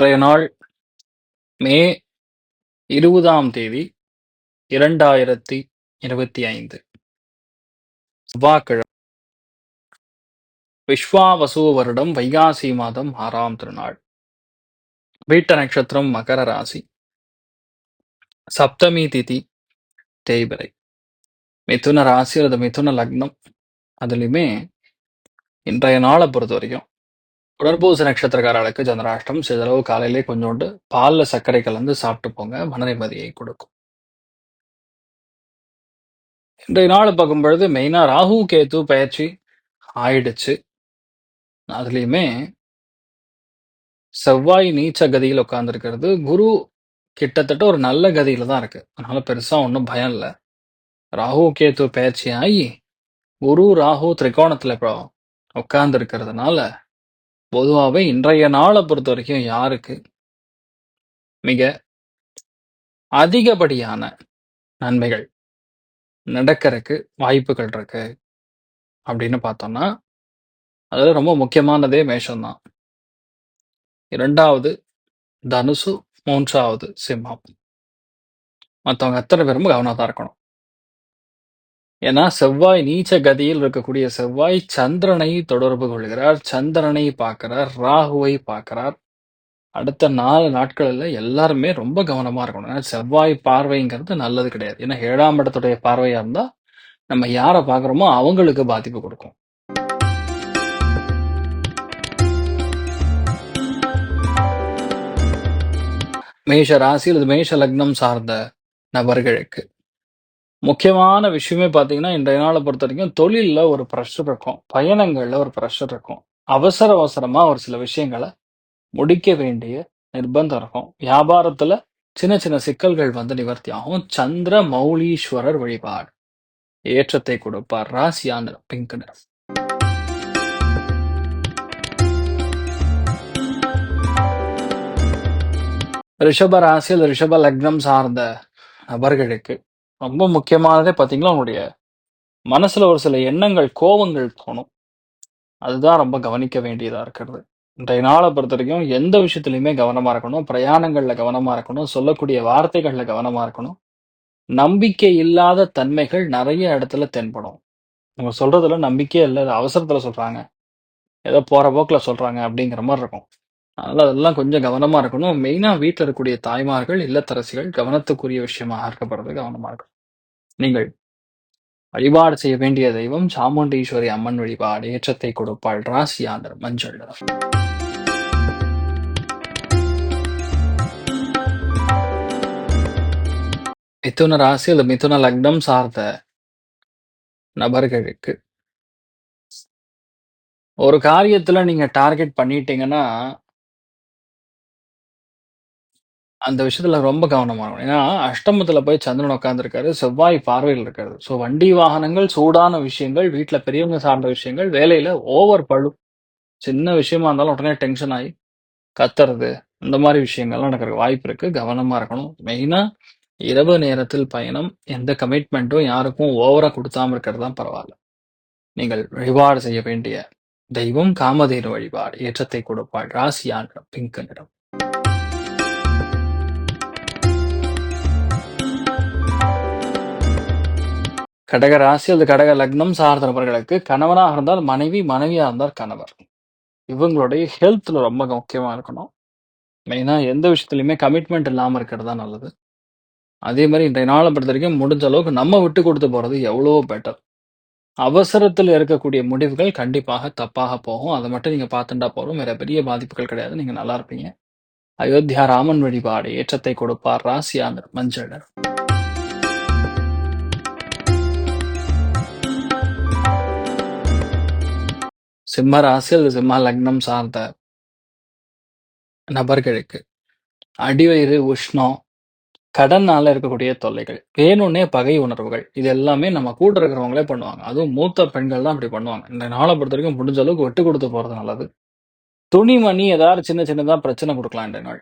இன்றைய நாள் மே இருபதாம் தேதி இரண்டாயிரத்தி இருபத்தி ஐந்து. செவ்வாய்க்கிழமை. விஸ்வாவசு வருடம் வைகாசி மாதம் ஆறாம் திருநாள். வீட்ட நட்சத்திரம் மகர ராசி. சப்தமி திதி தேய்பிரை. மிதுன ராசி அல்லது மிதுன லக்னம். அதுலேயுமே இன்றைய நாளை பொறுத்த வரைக்கும் உடற்பூச நட்சத்திரக்காரர்களுக்கு சந்திராஷ்டம் சிறிதளவு காலையிலே கொஞ்சோண்டு பால்ல சர்க்கரை கலந்து சாப்பிட்டு போங்க மனநிம்மதியை கொடுக்கும். இன்றைய நாள் பார்க்கும் பொழுது மெயினா ராகு கேது பயிற்சி ஆயிடுச்சு. அதுலயுமே செவ்வாய் நீச்ச கதியில் உட்காந்துருக்கிறது குரு கிட்டத்தட்ட ஒரு நல்ல கதியில் தான் இருக்கு. அதனால பெருசா ஒன்றும் பயம் இல்லை. ராகு கேது பயிற்சி ஆகி குரு ராகு திரிகோணத்தில் இப்போ உட்கார்ந்து பொதுவாகவே இன்றைய நாளை பொறுத்த வரைக்கும் யாருக்கு? மிக அதிகப்படியான நன்மைகள் நடக்கிறதுக்கு வாய்ப்புகள் இருக்கு அப்படின்னு பார்த்தோம்னா அதில் ரொம்ப முக்கியமானதே மேஷம்தான். இரண்டாவது தனுசு மூன்றாவது சிம்மம். மற்றவங்க அத்தனை பேரும் கவனமாக இருக்கணும். ஏன்னா செவ்வாய் நீச்ச கதியில் இருக்கக்கூடிய செவ்வாய் சந்திரனை தொடர்பு கொள்கிறார். சந்திரனை பார்க்கிறார் ராகுவை பார்க்கிறார். அடுத்த நாலு நாட்களில் எல்லாருமே ரொம்ப கவனமாக இருக்கணும். ஏன்னா செவ்வாய் பார்வைங்கிறது நல்லது கிடையாது. ஏன்னா ஏழாம் இடத்துடைய பார்வையாக இருந்தால் நம்ம யாரை பார்க்குறோமோ அவங்களுக்கு பாதிப்பு கொடுக்கும். மேஷ ராசி அல்லது மேஷ லக்னம் சார்ந்த நபர்களுக்கு. முக்கியமான விஷயமே பார்த்தீங்கன்னா இன்றைய நாளை பொறுத்த வரைக்கும் தொழிலில் ஒரு ப்ரெஷர் இருக்கும். பயணங்களில் ஒரு ப்ரெஷர் இருக்கும். அவசர அவசரமா ஒரு சில விஷயங்களை முடிக்க வேண்டிய நிர்பந்தம் இருக்கும். வியாபாரத்துல சின்ன சின்ன சிக்கல்கள் வந்து நிவர்த்தி ஆகும். சந்திர மௌலீஸ்வரர் வழிபாடு. ஏற்றத்தை கொடுப்பார். ராசியான நிறம் பிங்க் நிறம். ரிஷப ராசி அல்லது ரிஷப லக்னம் சார்ந்த நபர்களுக்கு ரொம்ப முக்கியமானதே பார்த்தீங்கன்னா உங்களுடைய மனசுல ஒரு சில எண்ணங்கள் கோபங்கள் தோணும். அதுதான் ரொம்ப கவனிக்க வேண்டியதா இருக்கிறது. இன்றைய நாளை பொறுத்த வரைக்கும் எந்த விஷயத்துலையுமே கவனமா இருக்கணும். பிரயாணங்கள்ல கவனமா இருக்கணும். சொல்லக்கூடிய வார்த்தைகள்ல கவனமா இருக்கணும். நம்பிக்கை இல்லாத தன்மைகள் நிறைய இடத்துல தென்படும். அவங்க சொல்றதுல நம்பிக்கையே இல்லை அது அவசரத்துல சொல்றாங்க. ஏதோ போற போக்குல சொல்றாங்க அப்படிங்கிற மாதிரி இருக்கும். அதனால அதெல்லாம் கொஞ்சம் கவனமா இருக்கணும். மெயினா வீட்டில் இருக்கக்கூடிய தாய்மார்கள் இல்லத்தரசிகள் கவனத்துக்குரிய விஷயமாக இருக்கப்படுறது கவனமா இருக்கணும். நீங்கள் வழிபாடு செய்ய வேண்டிய தெய்வம் சாமுண்டீஸ்வரி அம்மன் வழிபாடு ஏற்றத்தை கொடுப்பாள் ராசியாண்டர் மஞ்சள் நிறம். மிதுன ராசி அல்லது மிதுன லக்னம் சார்ந்த நபர்களுக்கு ஒரு காரியத்துல நீங்க டார்கெட் பண்ணிட்டீங்கன்னா அந்த விஷயத்துல ரொம்ப கவனமாக இருக்கணும் ஏன்னா அஷ்டமத்துல போய் சந்திரன் உட்காந்துருக்காரு செவ்வாய் பார்வையில் இருக்காரு. ஸோ வண்டி வாகனங்கள் சூடான விஷயங்கள் வீட்டில் பெரியவங்க சார்ந்த விஷயங்கள் வேலையில ஓவர் பழு சின்ன விஷயமா இருந்தாலும் உடனே டென்ஷன் ஆகி கத்துறது இந்த மாதிரி விஷயங்கள்லாம் நடக்கிறதுக்கு வாய்ப்பு இருக்கு. கவனமா இருக்கணும். மெயினா இரவு நேரத்தில் பயணம் எந்த கமிட்மெண்ட்டும் யாருக்கும் ஓவரா கொடுத்தாம இருக்கிறது தான் பரவாயில்ல. நீங்கள் வழிபாடு செய்ய வேண்டிய தெய்வம் காமதேனு வழிபாடு ஏற்றத்தை கொடுப்பாள். ராசியானிடம் பிங்க் நிறம். கடக ராசி அல்லது கடக லக்னம் சார்ந்த நபர்களுக்கு கணவனாக இருந்தால் மனைவி மனைவியாக இருந்தால் கணவர். இவங்களுடைய ஹெல்த்தில் ரொம்ப முக்கியமாக இருக்கணும். மெயினாக எந்த விஷயத்துலையுமே கமிட்மெண்ட் இல்லாமல் இருக்கிறது தான் நல்லது. அதே மாதிரி இன்றைய நாளை பொறுத்த வரைக்கும் முடிஞ்ச அளவுக்கு நம்ம விட்டு கொடுத்து போறது எவ்வளவோ பெட்டர் அவசரத்தில் இருக்கக்கூடிய முடிவுகள் கண்டிப்பாக தப்பாக போகும். அதை மட்டும் நீங்கள் பார்த்துட்டா போதும். வேற பெரிய பாதிப்புகள் கிடையாது. நீங்கள் நல்லா இருப்பீங்க. அயோத்தியா ராமன் வழிபாடு ஏற்றத்தை கொடுப்பார் ராசியாந்தர் மஞ்சள். சிம்ம ராசி அல்லது சிம்ம லக்னம் சார்ந்த நபர்களுக்கு அடிவயிறு உஷ்ணம் கடனால இருக்கக்கூடிய தொல்லைகள் வேணும்னே பகை உணர்வுகள் இது எல்லாமே நம்ம கூட இருக்கிறவங்களே பண்ணுவாங்க. அதுவும் மூத்த பெண்கள் தான் அப்படி பண்ணுவாங்க. இந்த நாளை பொறுத்த வரைக்கும் முடிஞ்ச அளவுக்கு விட்டு கொடுத்து போறது நல்லது. துணிமணி ஏதாவது சின்ன சின்னதா பிரச்சனை கொடுக்கலாம் இந்த நாள்.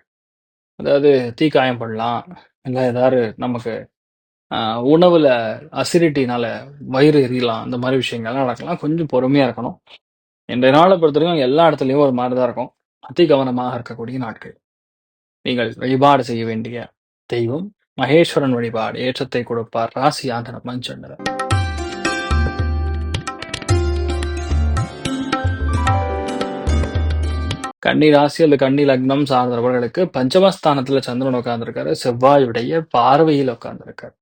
அதாவது தீக்காயம் பண்ணலாம். இல்லை ஏதாவது நமக்கு ஆஹ், உணவுல அசிடிட்டினால வயிறு எரியலாம் அந்த மாதிரி விஷயங்கள்லாம் நடக்கலாம். கொஞ்சம் பொறுமையா இருக்கணும். இன்றைய நாளை பொறுத்த வரைக்கும் எல்லா இடத்துலயும் ஒரு மாதிரி தான் இருக்கும். அதி கவனமாக இருக்கக்கூடிய நாட்கள். நீங்கள் வழிபாடு செய்ய வேண்டிய தெய்வம் மகேஸ்வரன் வழிபாடு ஏற்றத்தை கொடுப்பார் ராசி ஆதன மஞ்சள் கன்னி ராசி அல்லது கன்னி லக்னம் சார்ந்தவர்களுக்கு பஞ்சமஸ்தானத்துல சந்திரன் உட்கார்ந்துருக்காரு. செவ்வாயுடைய பார்வையில் உட்கார்ந்திருக்காரு.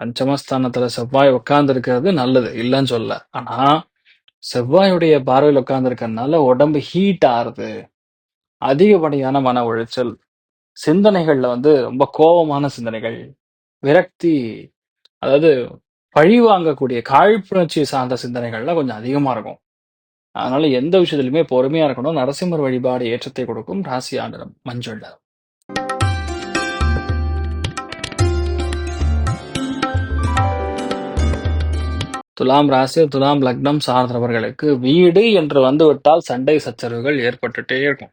பஞ்சமஸ்தானத்துல செவ்வாய் உட்கார்ந்திருக்கிறது நல்லது இல்லைன்னு சொல்ல ஆனா செவ்வாயுடைய பார்வையில் உட்கார்ந்திருக்கறதுனால உடம்பு ஹீட் ஆறுது. அதிகப்படியான மன உளைச்சல். சிந்தனைகள்ல வந்து ரொம்ப கோபமான சிந்தனைகள். விரக்தி அதாவது பழி வாங்கக்கூடிய காழ்ப்புணர்ச்சி சார்ந்த சிந்தனைகள்லாம் கொஞ்சம் அதிகமா இருக்கும். அதனால எந்த விஷயத்திலுமே பொறுமையா இருக்கணும். நரசிம்மர் வழிபாடு ஏற்றத்தை கொடுக்கும். ராசி ஆண்டனம் மஞ்சள் துலாம் ராசி துலாம் லக்னம் சார்ந்தவர்களுக்கு வீடு என்று வந்துவிட்டால் சண்டை சச்சரவுகள் ஏற்பட்டுட்டே இருக்கும்.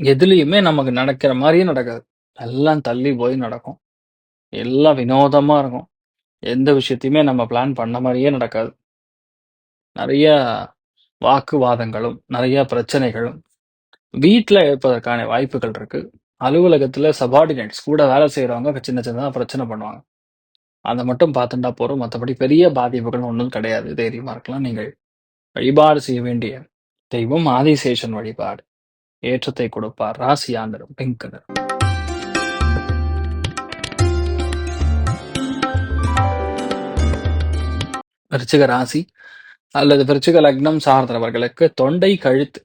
எதுலயுமே நமக்கு நடக்கிற மாதிரியே நடக்காது. எல்லாம் தள்ளி போய் நடக்கும். எல்லாம் வினோதமா இருக்கும். எந்த விஷயத்தையுமே நம்ம பிளான் பண்ண மாதிரியே நடக்காது. நிறைய வாக்குவாதங்களும் நிறைய பிரச்சனைகளும் வீட்டில் இருப்பதற்கான வாய்ப்புகள் இருக்கு. அலுவலகத்துல சபார்டினேட்ஸ் கூட வேலை செய்கிறவங்க சின்ன சின்னதாக பிரச்சனை பண்ணுவாங்க. அதை மட்டும் பார்த்துட்டா போறோம். மற்றபடி பெரிய பாதிப்புகள் ஒன்றும் கிடையாது. தைரியமா இருக்கலாம். நீங்கள் வழிபாடு செய்ய வேண்டிய தெய்வம் ஆதிசேஷன் வழிபாடு. ஏற்றத்தை கொடுப்பார். ராசி ஆந்திரம் பிங்க் கலர் விருச்சிக ராசி அல்லது விருச்சிக லக்னம் சார்ந்தவர்களுக்கு தொண்டை கழுத்து.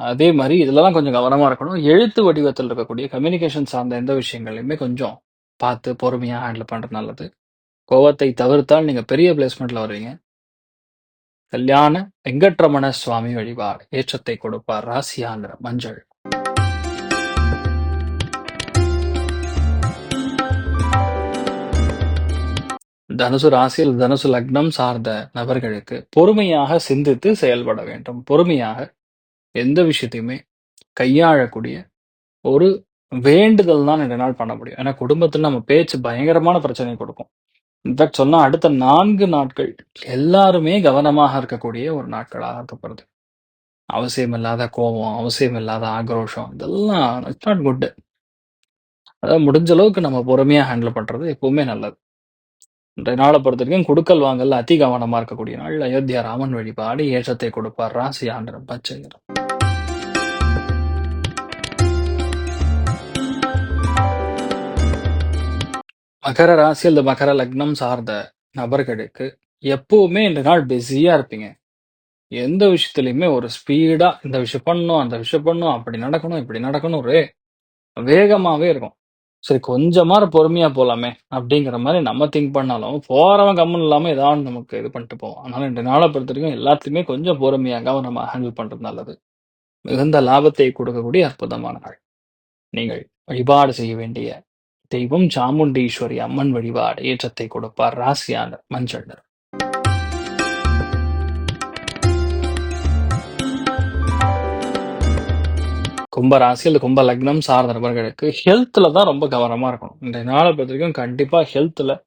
அதே மாதிரி இதெல்லாம் கொஞ்சம் கவனமா இருக்கணும். எழுத்து வடிவத்தில் இருக்கக்கூடிய கம்யூனிகேஷன் சார்ந்த எந்த விஷயங்களையுமே கொஞ்சம் பார்த்து பொறுமையா ஹேண்டில் பண்றது நல்லது. கோவத்தை தவிர்த்தால் நீங்க பெரிய பிளேஸ்மெண்ட்ல வருவீங்க கல்யாண வெங்கட்ரமண சுவாமி வழிபாடு ஏற்றத்தை கொடுப்பார் ராசியாந்திர மஞ்சள். தனுசு ராசியில் தனுசு லக்னம் சார்ந்த நபர்களுக்கு பொறுமையாக சிந்தித்து செயல்பட வேண்டும். பொறுமையாக எந்த விஷயத்தையுமே கையாளக்கூடிய ஒரு வேண்டுதல் தான் ரெண்டு நாள் பண்ண முடியும். ஏன்னா குடும்பத்துல நம்ம பேச்சு பயங்கரமான பிரச்சனை கொடுக்கும். இன்ஃபேக்ட் சொன்னா அடுத்த நான்கு நாட்கள் எல்லாருமே கவனமாக இருக்கக்கூடிய ஒரு நாட்களாக இருக்கப்படுது. அவசியமில்லாத கோபம் அவசியமில்லாத ஆக்ரோஷம் இதெல்லாம் இட்ஸ் நாட் குட் அதான் முடிஞ்ச அளவுக்கு நம்ம பொறுமையா ஹேண்டில் பண்றது எப்பவுமே நல்லது. இன்றைய நாளை பொறுத்த வரைக்கும் குடுக்கல் வாங்கல அதி கவனமா இருக்கக்கூடிய நாள். அயோத்தியா ராமன் வழிபாடு ஏற்றத்தை கொடுப்பார். ராசி ஆண்டரம் பச்சை நிறம். மகர ராசி அல்லது மகர லக்னம் சார்ந்த நபர்களுக்கு எப்பவுமே இந்த நாள் பிஸியாக இருப்பீங்க. எந்த விஷயத்துலையுமே ஒரு ஸ்பீடாக இந்த விஷயம் பண்ணணும் அந்த விஷயம் பண்ணணும் அப்படி நடக்கணும் இப்படி நடக்கணும் ஒரே வேகமாகவே இருக்கும். சரி கொஞ்சமாக பொறுமையாக போகலாமே அப்படிங்கிற மாதிரி நம்ம திங்க் பண்ணாலும் போகிறவன் கம்மன் இல்லாமல் ஏதாவது நமக்கு இது பண்ணிட்டு போவோம் அதனால் இந்த நாளை பொறுத்த வரைக்கும் எல்லாத்தையுமே கொஞ்சம் பொறுமையாக நம்ம ஹேண்டில் பண்ணுறது நல்லது. மிகுந்த லாபத்தை கொடுக்கக்கூடிய அற்புதமான நாள். நீங்கள் வழிபாடு செய்ய வேண்டிய தெய்வம் சாமுண்டீஸ்வரி அம்மன் வழிபாடு ஏற்றத்தை கொடுப்பார் ராசியான மஞ்சள். நிறம். கும்ப ராசி அல்லது கும்ப லக்னம் சார்ந்த நபர்களுக்கு ஹெல்த்ல தான் ரொம்ப கவனமா இருக்கணும். இந்த நாளை பொறுத்த வரைக்கும் கண்டிப்பா ஹெல்த்ல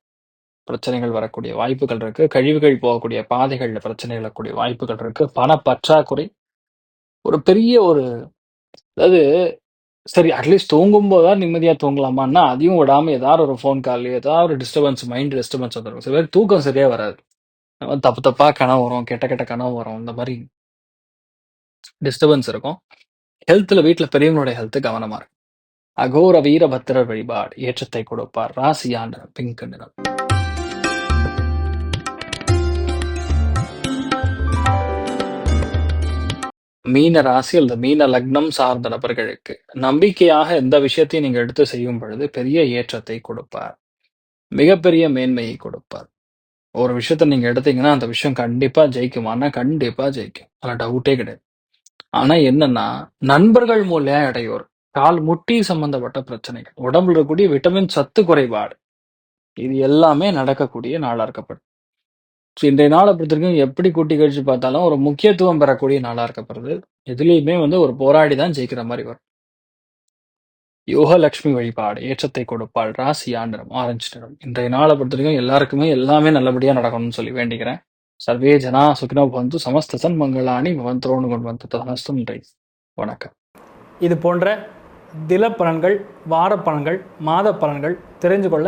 பிரச்சனைகள் வரக்கூடிய வாய்ப்புகள் இருக்கு. கழிவுகள் போகக்கூடிய பாதைகள்ல பிரச்சனைகள் வரக்கூடிய வாய்ப்புகள் இருக்கு. பண பற்றாக்குறை ஒரு பெரிய ஒரு அதாவது சரி அட்லீஸ்ட் தூங்கும்போதாவது நிம்மதியா தூங்கலாமான்னா, அதையும் விடாம ஏதாவது ஒரு ஃபோன் கால், ஏதாவது ஒரு டிஸ்டர்பன்ஸ் மைண்ட் டிஸ்டர்பன்ஸ் வந்துடும் சில பேர் தூக்கம் சரியா வராது. தப்பு தப்பா கனவு வரும். கெட்ட கெட்ட கனவு வரும். இந்த மாதிரி டிஸ்டர்பன்ஸ் இருக்கும். ஹெல்த்ல வீட்ல பெரியவங்களோட ஹெல்த் கவனமா இருக்கு. அகோர வீரபத்திரர் வழிபாடு ஏற்றத்தை கொடுப்பார். ராசியா பிங்க் நிறம். மீன ராசி அல்லது மீன லக்னம் சார்ந்த நபர்களுக்கு நம்பிக்கையாக எந்த விஷயத்தையும் நீங்க எடுத்து செய்யும் பொழுது பெரிய ஏற்றத்தை கொடுப்பார். மிகப்பெரிய மேன்மையை கொடுப்பார். ஒரு விஷயத்த நீங்க எடுத்தீங்கன்னா, அந்த விஷயம் கண்டிப்பா ஜெயிக்குமான்னா, கண்டிப்பா ஜெயிக்கும். அதில் டவுட்டே கிடையாது. ஆனா என்னன்னா, நண்பர்கள் மூலியா இடையூறு. கால் முட்டி சம்பந்தப்பட்ட பிரச்சனைகள். உடம்புல இருக்கக்கூடிய விட்டமின் சத்து குறைபாடு. இது எல்லாமே நடக்கக்கூடிய நாளா இருக்கப்படுது. ஸோ இன்றைய நாளை பொறுத்தவரைக்கும் எப்படி கூட்டி கழிச்சு பார்த்தாலும், ஒரு முக்கியத்துவம் பெறக்கூடிய நாளா இருக்கப்படுது. எதுலேயுமே வந்து ஒரு போராடி தான் ஜெயிக்கிற மாதிரி வரும். யோகலட்சுமி வழிபாடு ஏற்றத்தை கொடுப்பாள். ராசி நிறம் ஆரஞ்சு நிறம். இன்றைய நாளை பொறுத்தவரைக்கும் எல்லாருக்குமே எல்லாமே நல்லபடியா நடக்கணும்னு சொல்லி வேண்டிக்கிறேன். சர்வே ஜனா சுகினோ பந்து சமஸ்த சன்மங்களானி பவந்தோனு கொண்டு தனஸ்து ரைஸ் வணக்கம். இது போன்ற தில பலன்கள் வார பலன்கள் மாத பலன்கள் தெரிஞ்சு கொள்ள